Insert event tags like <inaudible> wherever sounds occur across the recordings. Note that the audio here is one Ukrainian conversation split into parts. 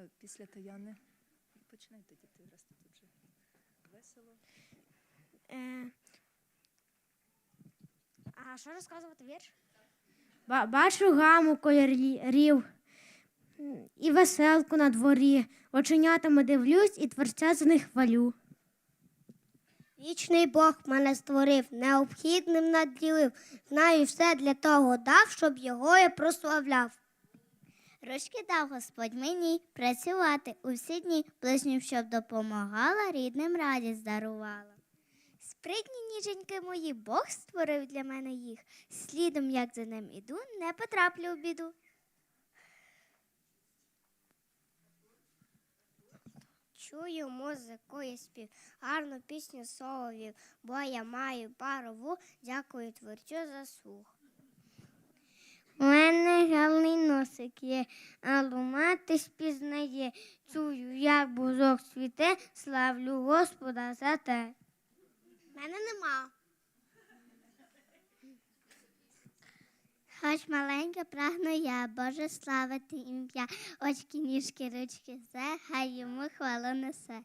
Е, Після Таяни починайте діти, раз тут вже весело. Е, а що розказувати вірш? Ба- бачу гаму кольорів і веселку на дворі. Оченятами дивлюсь і творця з них хвалю. Вічний Бог мене створив, необхідним наділив. Знаю все для того дав, щоб його я прославляв. Ручки дав Господь мені працювати у всі дні, ближнім, щоб допомагала, рідним радість дарувала. Спритні ніженьки мої, Бог створив для мене їх. Слідом, як за ним іду, не потраплю в біду. Чую музику і спів, гарну пісню соловів, бо я маю парову, дякую творцю за слух. У мене гарний носик є, а лумати спізнає. Чую, як бузок цвіте, славлю Господа за те. Мене нема. Хоч маленька прагну я, Боже славити ім'я, очки, ніжки, ручки, все, хай йому хвалу несе.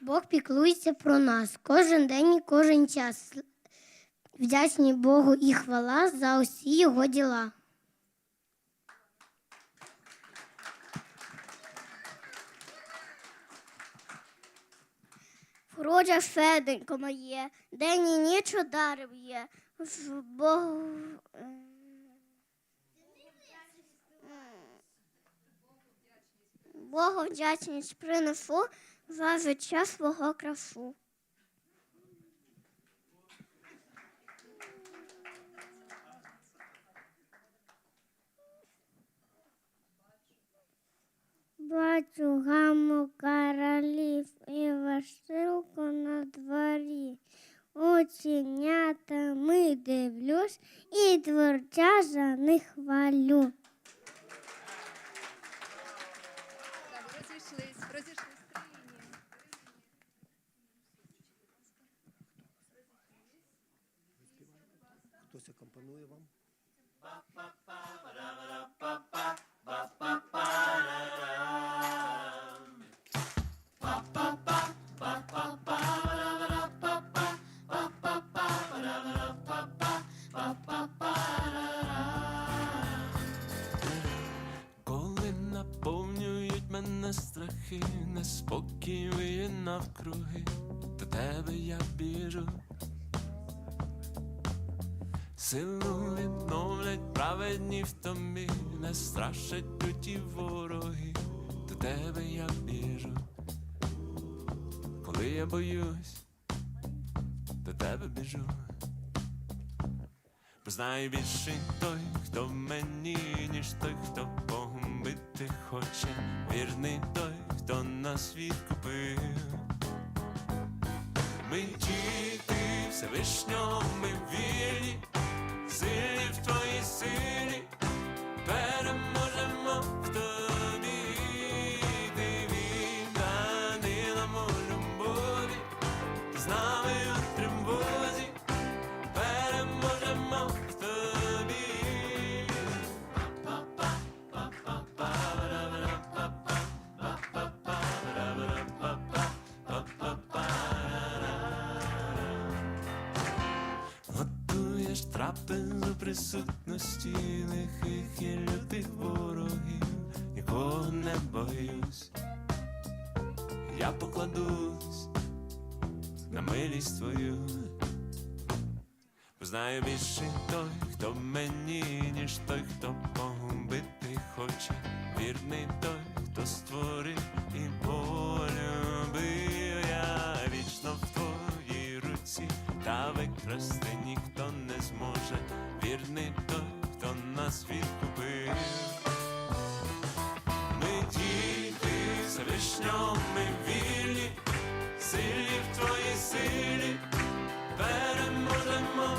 Бог піклується про нас кожен день і кожен час. Вдячні Богу і хвала за усі його діла. Вроджа феденько моє, день і ніч ударив є. В Богу. Богу вдячність принесу за життя свого красу. Бачу гаму королів і веселку на дворі. Оченятами дивлюсь і творча за них хвалю. Страхи, неспокій навкруги, до тебе я біжу. Силу відновлять праведні в тобі, не страшать люті вороги, до тебе я біжу. Коли я боюсь, до тебе біжу. Бо знає більший той, хто в мені, ніж той, хто Богом бити хоче, хто нас Трапезу присутності лихих і лютих ворогів, нікого не боюсь, я покладусь на милість твою. Бо знає більше той, хто мені, ніж той, хто погубити хоче. Вірний той, хто створив і полюбив я вічно в твоїй руці, та викрасти ніхто не зможе. Вірний той, хто нас відкупив. Ми діти Всевишнього, ми вільні, силі в твоїй силі переможемо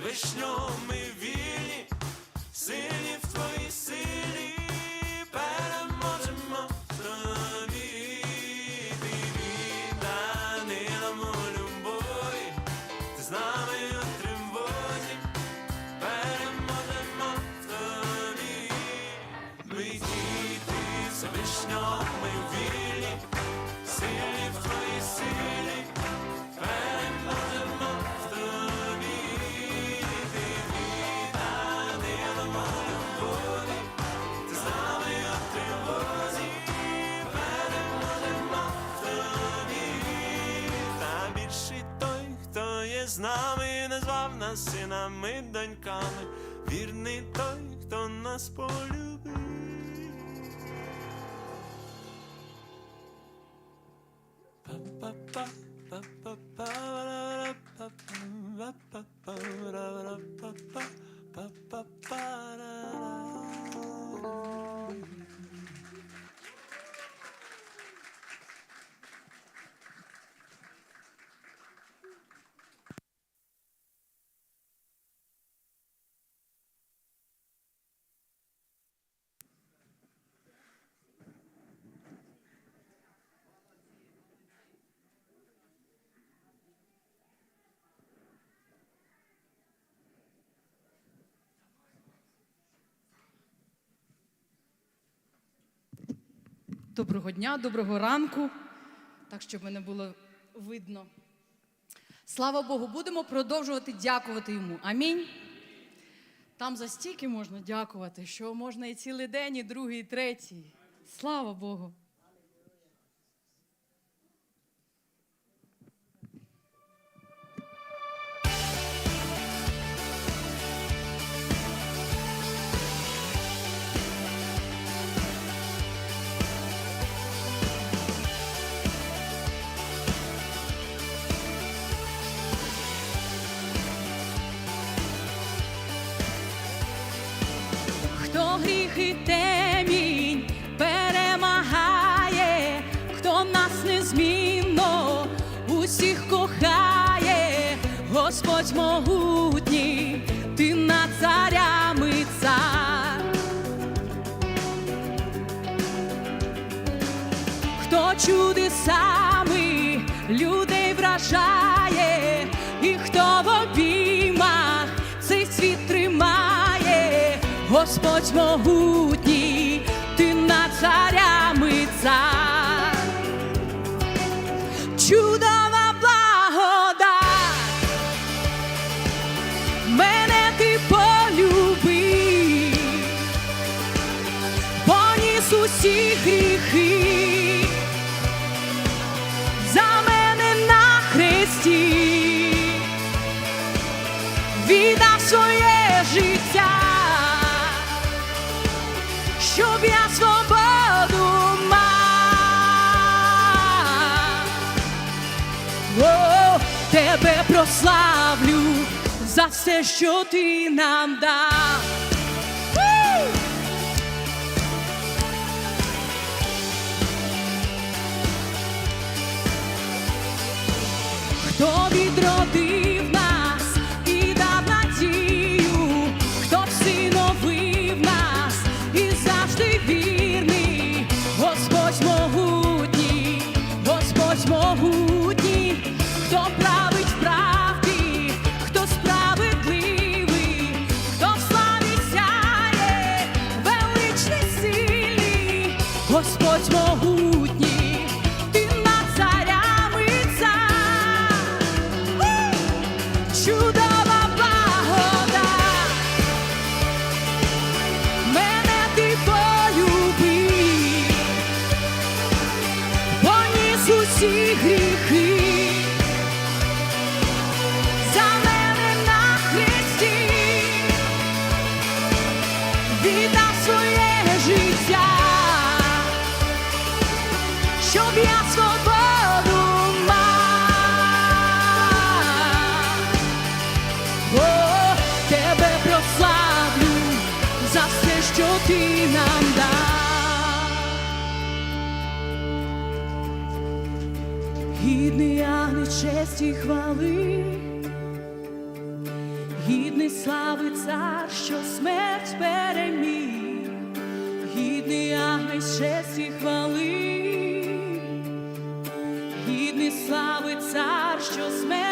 Всевишнього ми вільні, сильні в твоїй силі, переможемо. Тобі. Ти відданий нам у любові, ти з нами нами, назвав нас синами, доньками, вірний той, хто нас полюбив. Доброго дня, доброго ранку, так щоб мене було видно. Слава Богу, будемо продовжувати дякувати йому. Амінь. Там за стільки можна дякувати, що можна і цілий день, і другий, і третій. Слава Богу. І темінь перемагає, хто нас незмінно усіх кохає, Господь могутній, ти над царями цар. Хто чудесами людей вражає, і хто в обіймах Господь могутній, ти над царями цар. Чудова благода, мене ти полюбив, поніс усі гріхи О, тебе прославлю за все, що ти нам дав. Хто відродив честі хвали, гідний слави цар, що смерть переміг, гідний агнець і хвали, гідний слави цар, що смерть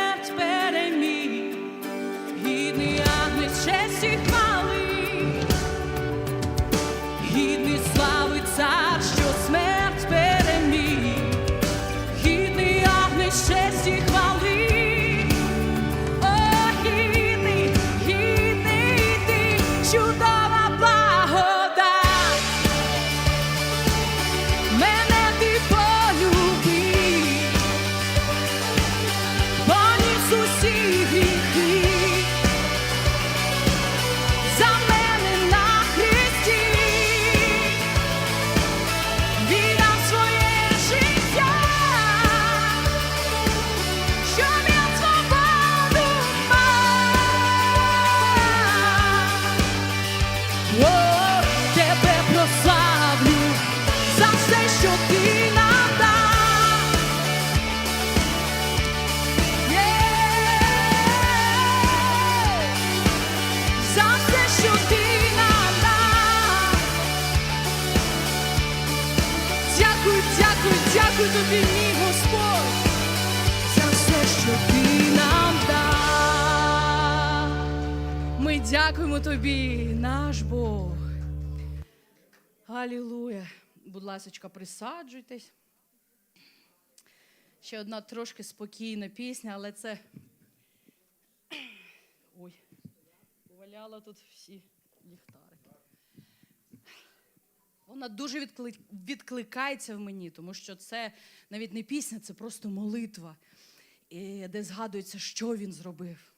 дякуємо тобі, наш Бог. Алілуя. Будь ласочка, присаджуйтесь. Ще одна трошки спокійна пісня, але це. <clears throat> Ой, поваляла тут всі ліхтарики. Вона дуже відкли- відкликається в мені, тому що це навіть не пісня, це просто молитва, де згадується, що він зробив.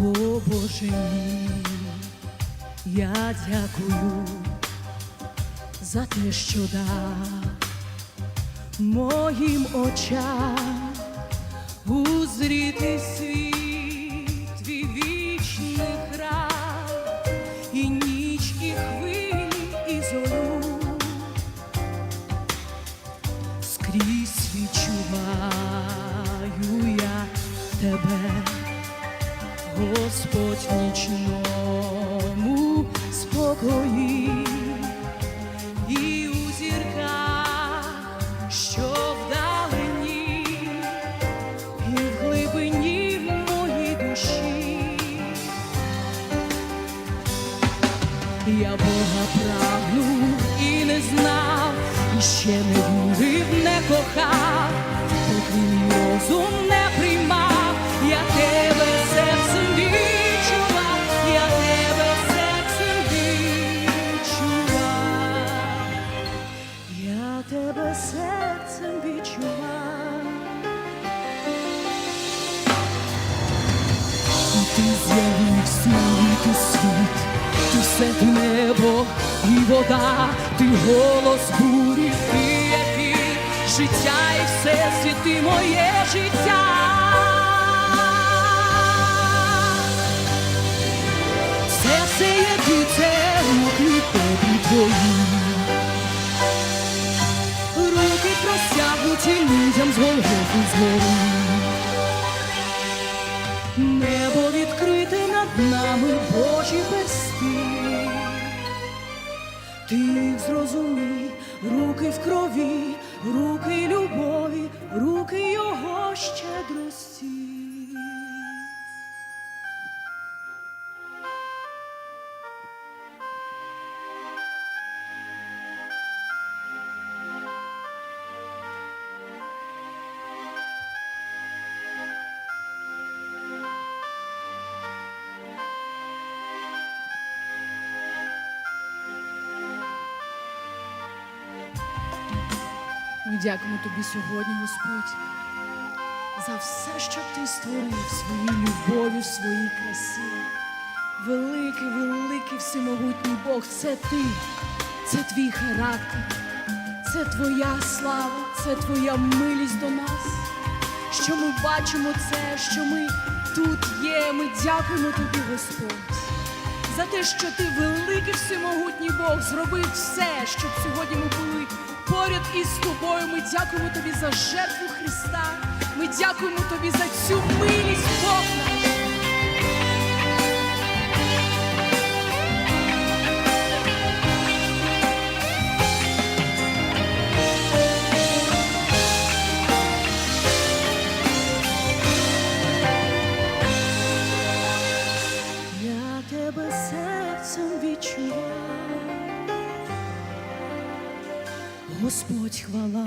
О Боже мій, я дякую за те, що дав моїм очам узріти світ Господь в тебе серцем відчував. Ти з'явив світ у світ, ти все ти небо і вода, ти голос бурі, ти ефір, життя і все світи моє життя. Все все є ти, це руки тобі твої. 一起 Ми дякуємо тобі сьогодні, Господь, за все, що ти створив своїй любові, своїй красі. Великий, великий, всемогутній Бог, це ти, це твій характер, це твоя слава, це твоя милість до нас. Що ми бачимо це, що ми тут є. Ми дякуємо тобі, Господь, за те, що ти великий всемогутній Бог, зробив все, щоб сьогодні ми були поряд із тобою. Ми дякуємо тобі за жертву Христа. Ми дякуємо тобі за цю милість, Бог наш. Я тебе серцем відчуваю, Господь хвала,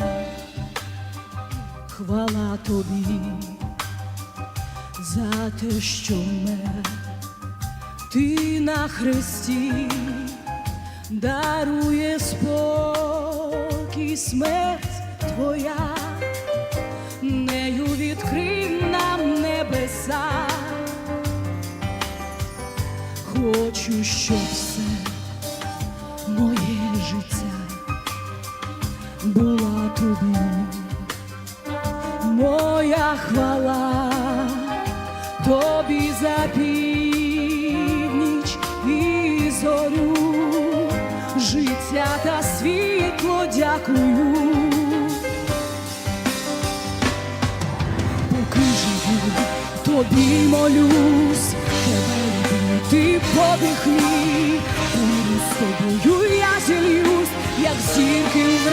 хвала тобі за те, що мер ти на хресті дарує спокій, смерть твоя, нею відкрив нам небеса. Хочу, щоб все моє життя була тобі, моя хвала тобі за північ і зорю, життя та світло дякую. поки живу, тобі молюсь, тебе люблю, ти подих мій, з тобою я зільюсь, як зірки в